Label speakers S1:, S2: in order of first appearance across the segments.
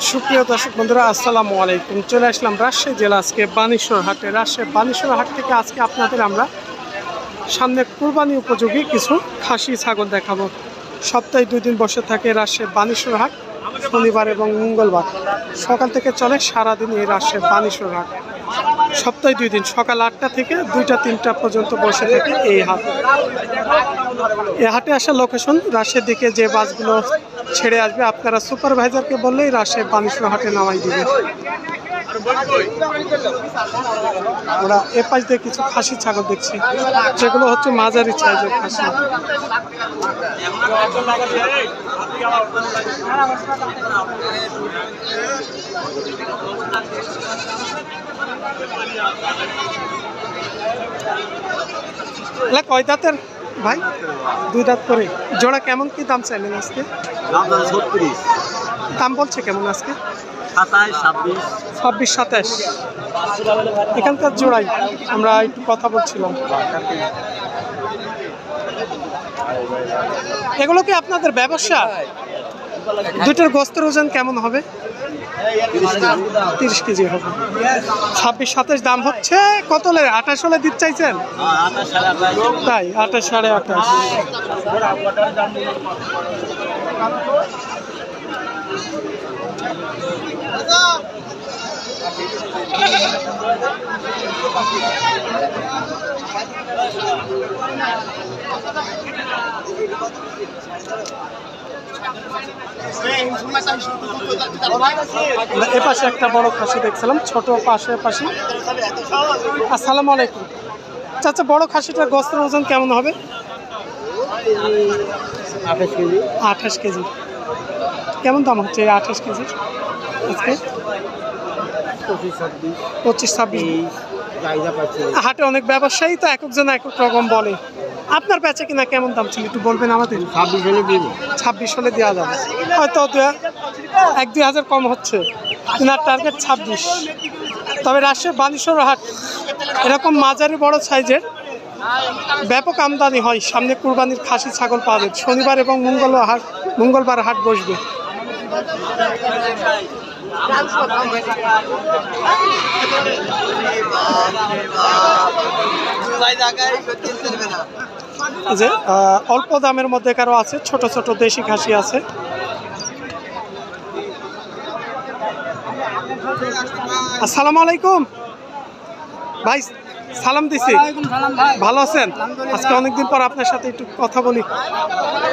S1: সুপ্রিয় দর্শক বন্ধুরা, আসসালামু আলাইকুম। চলে আসলাম রাজশাহী জেলা আজকে বানেশ্বর হাটে। রাজশাহী বানেশ্বর হাট থেকে আজকে আপনাদের আমরা সামনে কুরবানি উপযোগী কিছু খাসি, ছাগল দেখাবো। সপ্তাহে দুই দিন বসে থাকে রাজশাহী বানেশ্বর হাট। শনিবার এবং মঙ্গলবার। সকাল থেকে চলে সারাদিন এই রাশে বানেশ্বর হাট সপ্তাহে দুই দিন, সকাল আটটা থেকে দুইটা, তিনটা পর্যন্ত বসে থাকে এই হাট। এই হাটে আসা লোকেশন রাশের দিকে যে বাসগুলো ছেড়ে আসবে, আপনারা সুপারভাইজারকে বললেই রাশে বানেশ্বর হাটে নামাই দিবে। আমরা এ পাশ দিয়ে কিছু খাসি ছাগল দেখছি। যেগুলো হচ্ছে মাঝারি সাইজের খাসি। কয় দাঁতের? ভাই দুই দাঁত করে। জোড়া কেমন কি দাম চাইলেন আজকে?
S2: দাম
S1: দাম বলছে কেমন আজকে?
S2: সাতাশ ছাব্বিশ।
S1: ছাব্বিশ, সাতাশ। এখানকার জোড়াই আমরা একটু কথা বলছিলাম। এগুলো কি আপনাদের ব্যবসা? দুটোর গোস্তের ওজন কেমন হবে? তিরিশ কেজি হবে। ছাব্বিশ, সাতাশ দাম হচ্ছে কত হলে? আঠাশ হলে দিতে চাইছেন? তাই, আঠাশ সাড়ে আঠাশ। আমরা এ পাশে একটা বড় খাসি দেখছিলাম ছোট পাশে পাশে। আসসালামু আলাইকুম। চাচা বড় খাসিটার গোস্তের ওজন কেমন হবে?
S2: আঠাশ কেজি।
S1: আঠাশ কেজি। কেমন দাম হচ্ছে আঠাশ কেজি আজকে?
S2: পঁচিশ ছাব্বিশ।
S1: হাটে অনেক ব্যবসায়ী তো এক একজন এক এক রকম বলে। আপনার বেচে কিনা কেমন দাম ছিল একটু বলবেন আমাদের?
S2: ছাব্বিশ হলে দিব।
S1: ছাব্বিশ হলে দেওয়া যাবে। হয়তো এক দুই হাজার কম হচ্ছে। তিনার টার্গেট ছাব্বিশ। তবে রাজশাহী বানেশ্বর হাট এরকম মাঝারি বড় সাইজের ব্যাপক আমদানি হয়। সামনে কুরবানির খাসি ছাগল পাবে শনিবার এবং মঙ্গলবার হাট মঙ্গলবার হাট বসবে। যে অল্প দামের মধ্যে কারও আছে ছোট ছোট দেশি খাসি আছে। আসসালামু আলাইকুম। ভাই সালাম দিছি। ভালো আছেন? আজকে অনেকদিন পর আপনার সাথে একটু কথা বলি।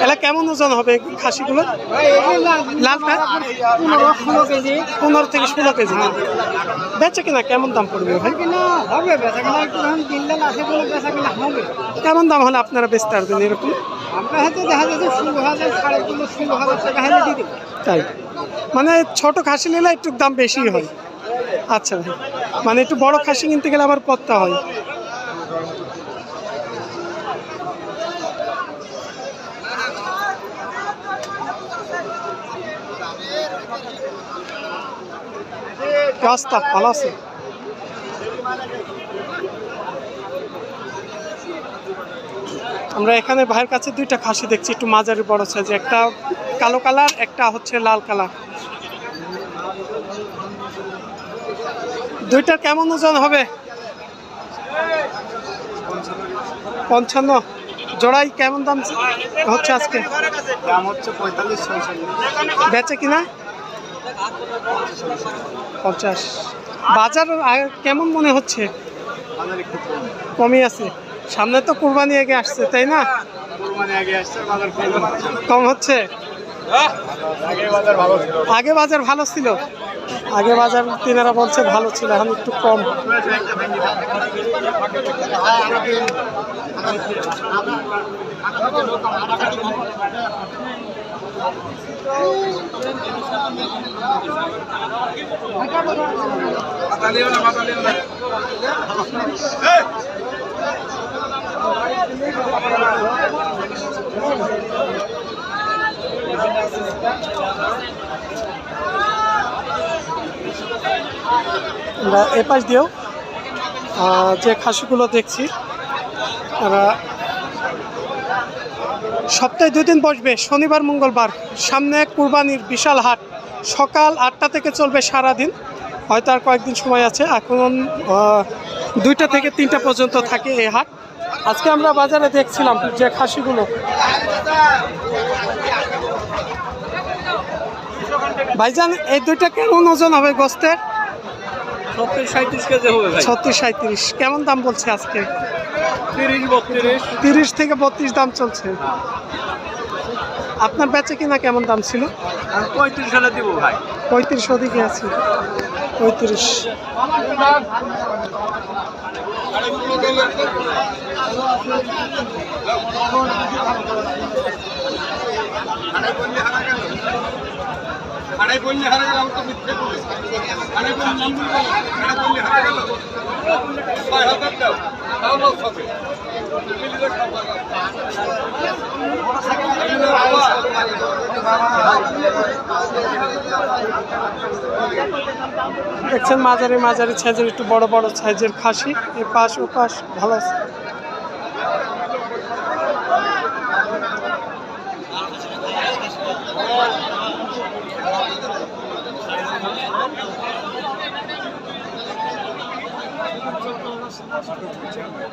S1: এলা কেমন ওজন হবে খাসিগুলো? লালটা পনেরো থেকে ষোলো কেজি। বেচে কিনা কেমন দাম পড়বে ভাই? কেমন দাম হলে আপনারা বেচতে পারবেন এরকম? তাই। মানে ছোট খাসি নিলে একটু দাম বেশি হয়। আচ্ছা ভাই। মানে একটু বড় খাসি কিনতে গেলে আবার পত্তা হয়। অবস্থা? ভালো আমরা এখানে ভাইয়ের কাছে দুইটা খাসি দেখছি, একটু মাঝারি বড় সাইজ একটা কালো কালার, একটা হচ্ছে লাল কালার। দুইটার কেমন ওজন হবে? পঞ্চান্ন। জোড়াই কেমন দাম হচ্ছে আজকে?
S2: দাম হচ্ছে পঁয়তাল্লিশ
S1: বেচে কিনা? পঞ্চাশ। বাজার কেমন মনে হচ্ছে? কমই আছে। সামনে তো কুরবানি আগে আসছে তাই না?
S2: কম
S1: হচ্ছে।
S2: আগে বাজার ভালো ছিল?
S1: আগে বাজার তিনারা বলছে ভালো ছিল এখন একটু কম। আমরা এপাশ দিয়েও যে খাসিগুলো দেখছি, তারা সপ্তাহে দুদিন বসবে, শনিবার, মঙ্গলবার। সামনে কুরবানির বিশাল হাট। সকাল আটটা থেকে চলবে সারাদিন। হয়তো আর কয়েকদিন সময় আছে। এখন দুইটা থেকে তিনটা পর্যন্ত থাকে এই হাট। আজকে আমরা বাজারে দেখছিলাম যে খাসিগুলো। ভাইজান, এই দুইটা কেমন ওজন হবে গোস্তের
S2: সত্তর সাঁত্রিশ কেজি হবে ভাই
S1: ছত্রিশ সাঁত্রিশ কেমন দাম বলছে আজকে?
S2: তিরিশ বত্রিশ
S1: তিরিশ থেকে বত্রিশ দাম চলছে। আপনার বেচে কিনা কেমন দাম ছিল?
S2: পঁয়ত্রিশ হলে দিব ভাই।
S1: পঁয়ত্রিশ ওদিকে আছে। পঁয়ত্রিশ।
S2: আড়াই বললে হারা গেল। তো মিথ্যে
S1: দেখছেন মাঝারি মাঝারি সাইজের একটু বড় বড় সাইজের খাসি। এ পাশ ও পাশ ভালো আছে। আটক হয়েছেন